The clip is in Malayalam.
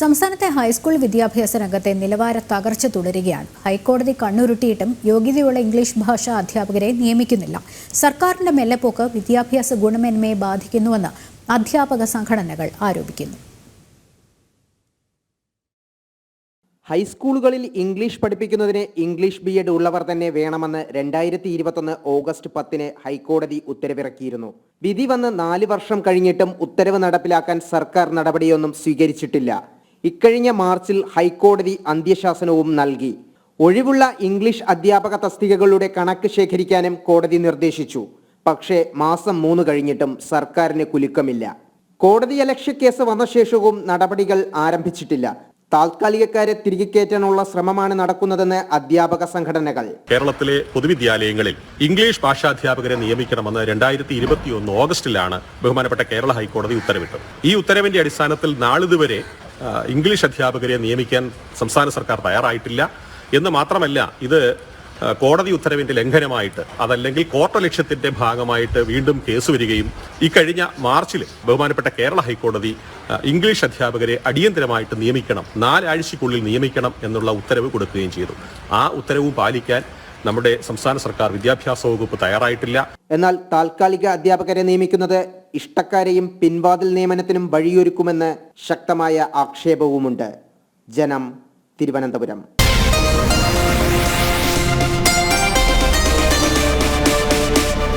സംസ്ഥാനത്തെ ഹൈസ്കൂൾ വിദ്യാഭ്യാസ രംഗത്തെ നിലവാര തകർച്ച തുടരുകയാണ്. ഹൈക്കോടതി കണ്ണുരുട്ടിയിട്ടും യോഗ്യതയുള്ള ഇംഗ്ലീഷ് ഭാഷാ അധ്യാപകരെ നിയമിക്കുന്നില്ല. സർക്കാരിന്റെ മെല്ലെപ്പോക്ക് വിദ്യാഭ്യാസ ഗുണമേന്മയെ ബാധിക്കുന്നുവെന്ന് അധ്യാപക സംഘടനകൾ ആരോപിക്കുന്നു. ഹൈസ്കൂളുകളിൽ ഇംഗ്ലീഷ് പഠിപ്പിക്കുന്നതിന് ഇംഗ്ലീഷ് ബി എഡ് ഉള്ളവർ തന്നെ വേണമെന്ന് രണ്ടായിരത്തി ഇരുപത്തൊന്ന് ഓഗസ്റ്റ് പത്തിന് ഹൈക്കോടതി ഉത്തരവിറക്കിയിരുന്നു. വിധി വന്ന് നാല് വർഷം കഴിഞ്ഞിട്ടും ഉത്തരവ് നടപ്പിലാക്കാൻ സർക്കാർ നടപടിയൊന്നും സ്വീകരിച്ചിട്ടില്ല. ഇക്കഴിഞ്ഞ മാർച്ചിൽ ഹൈക്കോടതി അന്ത്യശാസനവും നൽകി. ഒഴിവുള്ള ഇംഗ്ലീഷ് അധ്യാപക തസ്തികകളുടെ കണക്ക് ശേഖരിക്കാനും കോടതി നിർദ്ദേശിച്ചു. പക്ഷേ മാസം മൂന്ന് കഴിഞ്ഞിട്ടും സർക്കാരിന് കുലുക്കമില്ല. കോടതി അലക്ഷ്യ കേസ് വന്ന ശേഷവും നടപടികൾ ആരംഭിച്ചിട്ടില്ല. താൽക്കാലികക്കാരെ തിരികെ കയറ്റാനുള്ള ശ്രമമാണ് നടക്കുന്നതെന്ന് അധ്യാപക സംഘടനകൾ. കേരളത്തിലെ പൊതുവിദ്യാലയങ്ങളിൽ ഇംഗ്ലീഷ് ഭാഷാധ്യാപകരെ നിയമിക്കണമെന്ന് രണ്ടായിരത്തി ഇരുപത്തിയൊന്ന് ഓഗസ്റ്റിലാണ് ബഹുമാനപ്പെട്ട കേരള ഹൈക്കോടതി ഉത്തരവിട്ടത്. ഈ ഉത്തരവിന്റെ അടിസ്ഥാനത്തിൽ നാളിതുവരെ ഇംഗ്ലീഷ് അധ്യാപകരെ നിയമിക്കാൻ സംസ്ഥാന സർക്കാർ തയ്യാറായിട്ടില്ല. എന്ന് മാത്രമല്ല ഇത് കോടതി ഉത്തരവിന്റെ ലംഘനമായിട്ട് അതല്ലെങ്കിൽ കോർട്ട് ലക്ഷ്യത്തിന്റെ ഭാഗമായിട്ട് വീണ്ടും കേസ് വരികയും ഇക്കഴിഞ്ഞ മാർച്ചിൽ ബഹുമാനപ്പെട്ട കേരള ഹൈക്കോടതി ഇംഗ്ലീഷ് അധ്യാപകരെ അടിയന്തരമായിട്ട് നിയമിക്കണം നാലാഴ്ചക്കുള്ളിൽ നിയമിക്കണം എന്നുള്ള ഉത്തരവ് കൊടുക്കുകയും ചെയ്തു. ആ ഉത്തരവും പാലിക്കാൻ നമ്മുടെ സംസ്ഥാന സർക്കാർ വിദ്യാഭ്യാസ വകുപ്പ് തയ്യാറായിട്ടില്ല. എന്നാൽ താൽക്കാലിക അധ്യാപകരെ നിയമിക്കുന്നത് ഇഷ്ടക്കാരെയും പിൻവാതിൽ നിയമനത്തിനും വഴിയൊരുക്കുമെന്ന് ശക്തമായ ആക്ഷേപവുമുണ്ട്. ജനം തിരുവനന്തപുരം.